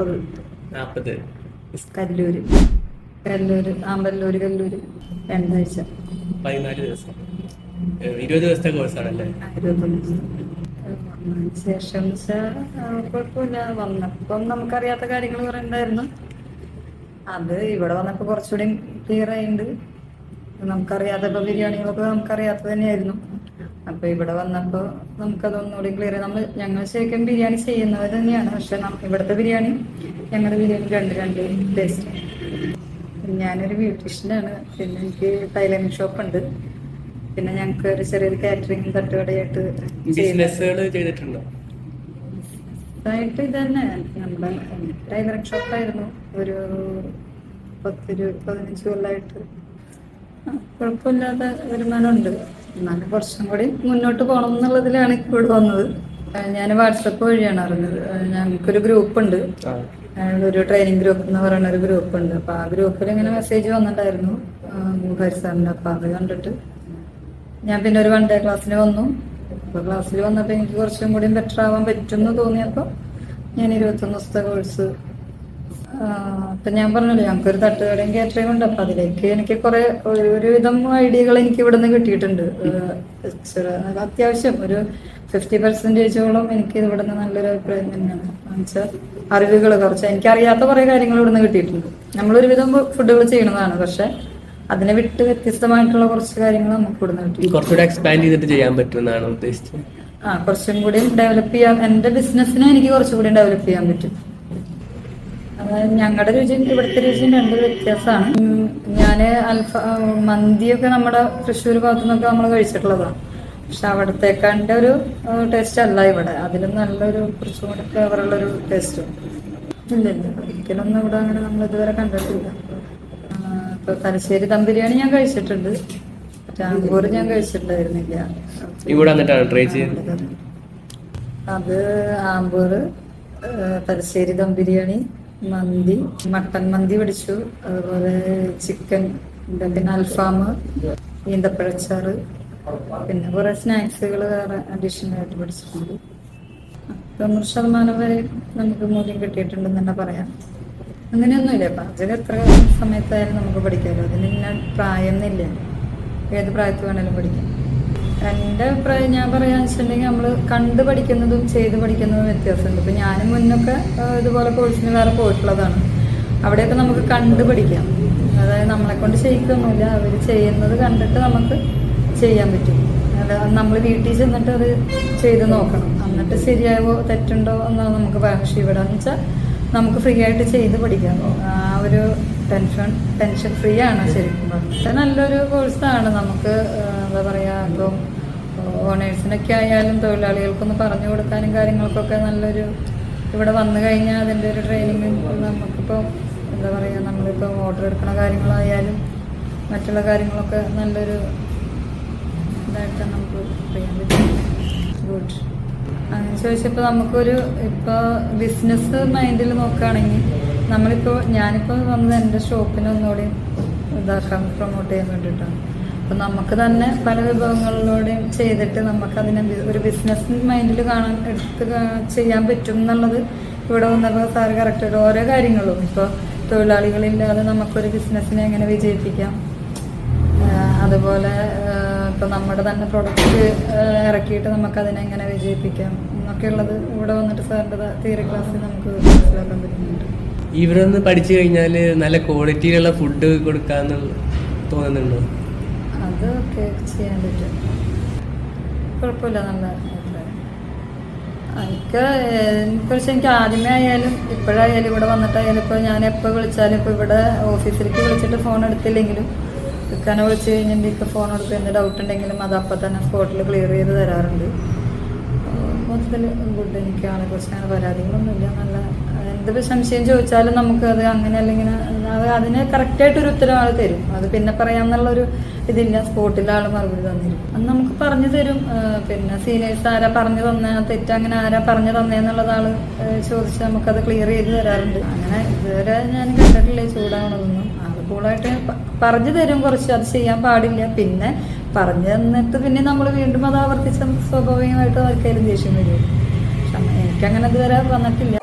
നാൽപ്പത് നാൽപ്പത് കല്ലൂര്. കല്ലൂര് ആമ്പല്ലൂര് കല്ലൂര്. രണ്ടാഴ്ച. പതിനാല് ദിവസം. ഇരുപത് ദിവസത്തെ കോഴ്സാണല്ലേ? ശേഷം കുഴപ്പമില്ല വന്നപ്പം നമുക്കറിയാത്ത കാര്യങ്ങൾ കുറെ ഉണ്ടായിരുന്നു. അത് ഇവിടെ വന്നപ്പോൾ കുറച്ചുകൂടി ക്ലിയർ ആയിട്ടുണ്ട് നമുക്കറിയാത്ത ഇപ്പൊ ബിരിയാണികളൊക്കെ നമുക്കറിയാത്ത തന്നെയായിരുന്നു. അപ്പൊ ഇവിടെ വന്നപ്പോൾ നമുക്കതൊന്നുകൂടി ക്ലിയർ നമ്മൾ ഞങ്ങൾ ശരിക്കും ബിരിയാണി ചെയ്യുന്നവർ തന്നെയാണ്. പക്ഷെ ഇവിടുത്തെ ബിരിയാണി ഞങ്ങളുടെ ബിരിയാണി രണ്ട് രണ്ട് ടേസ്റ്റ് ഞാനൊരു ബ്യൂട്ടീഷ്യനാണ്. പിന്നെ എനിക്ക് ടൈലറിംഗ് ഷോപ്പ് ഉണ്ട്. പിന്നെ ഞങ്ങൾക്ക് ഒരു ചെറിയൊരു കാറ്ററിംഗ് തട്ടുകടയായിട്ട്. ഇത് ചെയ്തിട്ടുണ്ടോ? ആയിട്ട് ഇതന്നെ. നമ്മുടെ ടൈലറിംഗ് ഷോപ്പായിരുന്നു ഒരു പത്തിരു പതിനഞ്ച് കൊല്ലമായിട്ട് കുഴപ്പമില്ലാത്ത വരുമാനമുണ്ട്. എന്നാലും കുറച്ചും കൂടി മുന്നോട്ട് പോകണം എന്നുള്ളതിലാണ് ഇവിടെ വന്നത്. ഞാൻ വാട്സപ്പ് വഴിയാണ് അറിഞ്ഞത്. ഞങ്ങൾക്കൊരു ഗ്രൂപ്പ് ഉണ്ട് ഒരു ട്രെയിനിങ് ഗ്രൂപ്പ് എന്ന് പറയുന്ന ഒരു ഗ്രൂപ്പ് ഉണ്ട് അപ്പൊ ആ ഗ്രൂപ്പിൽ ഇങ്ങനെ മെസ്സേജ് വന്നിട്ടായിരുന്നു ഹരി സാറിന്റെ അപ്പൊ അത് കണ്ടിട്ട്. ഞാൻ പിന്നെ ഒരു വൺ ഡേ ക്ലാസ്സിന് വന്നു. അപ്പൊ ക്ലാസ്സിൽ വന്നപ്പോൾ എനിക്ക് കുറച്ചും കൂടി ബെറ്റർ ആവാൻ പറ്റുമെന്ന് തോന്നിയപ്പോൾ ഞാൻ ഇരുപത്തൊന്ന് ദിവസത്തെ കോഴ്സ് അപ്പൊ ഞാൻ പറഞ്ഞല്ലോ ഞങ്ങൾക്കൊരു തട്ടുകടയും കാറ്ററിംഗ് ഉണ്ട്. അപ്പൊ അതിലേക്ക് എനിക്ക് കുറേ ഒരുവിധം ഐഡിയകൾ എനിക്ക് ഇവിടെ നിന്ന് കിട്ടിയിട്ടുണ്ട് അത്യാവശ്യം ഒരു ഫിഫ്റ്റി പെർസെന്റേജോളം എനിക്ക് ഇവിടെ നിന്ന് നല്ലൊരു അഭിപ്രായം തന്നെയാണ്. വെച്ചാൽ അറിവുകൾ കുറച്ച്. എനിക്കറിയാത്ത കുറേ കാര്യങ്ങൾ ഇവിടെ നിന്ന് കിട്ടിയിട്ടുണ്ട്. നമ്മളൊരുവിധം ഫുഡുകൾ ചെയ്യുന്നതാണ്. പക്ഷെ അതിനെ വിട്ട് വ്യത്യസ്തമായിട്ടുള്ള കുറച്ച് കാര്യങ്ങൾ നമുക്ക് ഇവിടെ നിന്ന് കിട്ടി കുറച്ചുകൂടെ എക്സ്പാൻഡ് ചെയ്തിട്ട് ചെയ്യാൻ പറ്റുമെന്നാണ് ഉദ്ദേശിച്ചത്. ആ കുറച്ചും കൂടി ഡെവലപ്പ് ചെയ്യാം. എന്റെ ബിസിനസ്സിനെ എനിക്ക് കുറച്ചും കൂടി ഡെവലപ്പ് ചെയ്യാൻ പറ്റും. ഞങ്ങളുടെ രുചിയും ഇവിടുത്തെ രുചിയും രണ്ട് വ്യത്യാസമാണ്. ഞാൻ ഞാൻ അൽഫ മന്തിയൊക്കെ നമ്മുടെ തൃശ്ശൂർ ഭാഗത്തു നിന്നൊക്കെ നമ്മൾ കഴിച്ചിട്ടുള്ളതാണ് പക്ഷെ അവിടത്തേക്കാണ്ട് ഒരു ടേസ്റ്റ് അല്ല ഇവിടെ. അതിലും നല്ലൊരു കുറച്ചും കൂടി ഫ്ലേവർ ഒരു ടേസ്റ്റ് ഇല്ല ഇല്ല. ഒരിക്കലൊന്നും ഇവിടെ അങ്ങനെ നമ്മൾ ഇതുവരെ കണ്ടിട്ടില്ല. ഇപ്പൊ തലശ്ശേരി ദം ബിരിയാണി ഞാൻ കഴിച്ചിട്ടുണ്ട്. ടാങ്കൂർ ഞാൻ കഴിച്ചിട്ടുണ്ടായിരുന്നില്ല. ഇവിടെ ട്രൈ ചെയ്യുന്നത് അത് ആമ്പൂർ തലശ്ശേരി ദം ബിരിയാണി മന്തി മട്ടൻ മന്തി പിടിച്ചു. അതുപോലെ ചിക്കൻ പിന്നെ അൽഫാം ഈന്തപ്പഴച്ചാറ് പിന്നെ കുറെ സ്നാക്സുകൾ വേറെ അഡീഷണൽ ആയിട്ട് പിടിച്ചിട്ടുണ്ട്. തൊണ്ണൂറ് ശതമാനം വരെ നമുക്ക് മൂല്യം കിട്ടിയിട്ടുണ്ടെന്ന് തന്നെ പറയാം. അങ്ങനെയൊന്നുമില്ല. പാചകം എത്ര സമയത്തായാലും നമുക്ക് പഠിക്കാമല്ലോ അതിന് ഇന്ന പ്രായം എന്നില്ല ഏത് പ്രായത്തിൽ വേണേലും പഠിക്കാം. എന്റെ അഭിപ്രായം ഞാൻ പറയാന്ന് വെച്ചിട്ടുണ്ടെങ്കിൽ നമ്മൾ കണ്ട് പഠിക്കുന്നതും ചെയ്ത് പഠിക്കുന്നതും വ്യത്യാസമുണ്ട്. ഇപ്പം ഞാനും മുന്നൊക്കെ ഇതുപോലെ കോഴ്സിന് വേറെ പോയിട്ടുള്ളതാണ്. അവിടെയൊക്കെ നമുക്ക് കണ്ട് പഠിക്കാം. അതായത് നമ്മളെ കൊണ്ട് ചെയ്യിക്കൊന്നുമില്ല അവർ ചെയ്യുന്നത് കണ്ടിട്ട് നമുക്ക് ചെയ്യാൻ പറ്റും. അല്ല നമ്മൾ വീട്ടിൽ ചെന്നിട്ട് അത് ചെയ്ത് നോക്കണം. എന്നിട്ട് ശരിയാവോ തെറ്റുണ്ടോ എന്നാണ് നമുക്ക് പക്ഷേ ഇവിടെ എന്ന് വെച്ചാൽ നമുക്ക് ഫ്രീ ആയിട്ട് ചെയ്ത് പഠിക്കാം. ആ ഒരു ടെൻഷൻ ടെൻഷൻ ഫ്രീ ആണ് ശരിക്കും പക്ഷെ നല്ലൊരു കോഴ്സാണ് നമുക്ക് എന്താ പറയുക ഇപ്പം ഓണേഴ്സിനൊക്കെ ആയാലും തൊഴിലാളികൾക്കൊന്ന് പറഞ്ഞു കൊടുക്കാനും കാര്യങ്ങൾക്കൊക്കെ നല്ലൊരു ഇവിടെ വന്നു കഴിഞ്ഞാൽ അതിന്റെ ഒരു ട്രെയിനിങ് നമുക്കിപ്പോൾ എന്താ പറയുക നമ്മളിപ്പോൾ ഓർഡർ എടുക്കുന്ന കാര്യങ്ങളായാലും മറ്റുള്ള കാര്യങ്ങളൊക്കെ നല്ലൊരു ഇതായിട്ട് നമുക്ക് ചെയ്യാൻ പറ്റും. ഗുഡ് അങ്ങനെ ചോദിച്ചപ്പോൾ നമുക്കൊരു ഇപ്പോൾ ബിസിനസ് മൈൻഡിൽ നോക്കുകയാണെങ്കിൽ നമ്മളിപ്പോൾ ഞാനിപ്പോൾ വന്നത് എന്റെ ഷോപ്പിനെ ഒന്നുകൂടി ഇതാക്കാൻ പ്രൊമോട്ട് ചെയ്യാൻ വേണ്ടിയിട്ടാണ് അപ്പം നമുക്ക് തന്നെ പല വിഭവങ്ങളിലൂടെയും ചെയ്തിട്ട് നമുക്ക് അതിനെ ഒരു ബിസിനസ് മൈൻഡിൽ കാണാൻ എടുത്ത് ചെയ്യാൻ പറ്റും എന്നുള്ളത് ഇവിടെ വന്നപ്പോൾ സാറ് കറക്റ്റ് ഓരോ കാര്യങ്ങളും. ഇപ്പോൾ തൊഴിലാളികളില്ലാതെ നമുക്കൊരു ബിസിനസ്സിനെ എങ്ങനെ വിജയിപ്പിക്കാം? അതുപോലെ ഇപ്പൊ നമ്മുടെ തന്നെ പ്രൊഡക്റ്റ് ഇറക്കിയിട്ട് നമുക്ക് അതിനെ എങ്ങനെ വിജയിപ്പിക്കാം? എന്നൊക്കെയുള്ളത് ഇവിടെ വന്നിട്ട് സാറിന്റെ തിയറി ക്ലാസ്സിൽ നമുക്ക് മനസ്സിലാക്കാൻ പറ്റുന്നുണ്ട്. ഇവിടെ നിന്ന് പഠിച്ചു കഴിഞ്ഞാൽ നല്ല ക്വാളിറ്റിയിലുള്ള ഫുഡ് കൊടുക്കാന്ന് തോന്നുന്നുണ്ടോ? അതൊക്കെ ചെയ്യാൻ പറ്റും. കുഴപ്പമില്ല നല്ല എനിക്ക് കുറിച്ച് എനിക്ക് ആദ്യമേ ആയാലും ഇപ്പോഴായാലും ഇവിടെ വന്നിട്ടായാലും ഇപ്പോൾ ഞാൻ എപ്പോൾ വിളിച്ചാലും ഇപ്പോൾ ഇവിടെ ഓഫീസിലേക്ക് വിളിച്ചിട്ട് ഫോൺ എടുത്തില്ലെങ്കിലും ഇക്കാനെ വിളിച്ച് കഴിഞ്ഞിട്ട് ഇപ്പോൾ ഫോൺ എടുത്ത് എന്ത് ഡൗട്ട് ഉണ്ടെങ്കിലും അത് അപ്പം തന്നെ സ്പോട്ടിൽ ക്ലിയർ ചെയ്ത് തരാറുണ്ട്. മൊത്തത്തിൽ ഗുഡ് എനിക്ക് ആളെ പരാതികളൊന്നുമില്ല. നല്ല എന്ത് സംശയം ചോദിച്ചാലും നമുക്ക് അത് അങ്ങനെ അല്ലെങ്കിൽ അത് അതിന് കറക്റ്റായിട്ടൊരു ഒരു ആൾ തരും. അത് പിന്നെ പറയാമെന്നുള്ളൊരു ഇതില്ല. സ്പോട്ടിൽ ആൾ മറുപടി തന്നിരിക്കും. അത് നമുക്ക് പറഞ്ഞു തരും. പിന്നെ സീനിയേഴ്സ് ആരാ പറഞ്ഞു തന്ന തെറ്റ് അങ്ങനെ ആരാ പറഞ്ഞു തന്നേന്നുള്ളത് ആൾ ആ, ചോദിച്ച് നമുക്കത് ക്ലിയർ ചെയ്ത് തരാറുണ്ട്. അങ്ങനെ ഇതുവരെ ഞാൻ കണ്ടിട്ടില്ല. ചൂടാണതൊന്നും അത് കൂളായിട്ട് പറഞ്ഞു തരും കുറച്ച്. അത് ചെയ്യാൻ പാടില്ല. പിന്നെ പറഞ്ഞു തന്നിട്ട് പിന്നെ നമ്മൾ വീണ്ടും അത് ആവർത്തിച്ച സ്വാഭാവികമായിട്ട് ആർക്കായാലും ദേഷ്യം വരും. പക്ഷെ എനിക്കങ്ങനെ ഇതുവരെ വന്നിട്ടില്ല.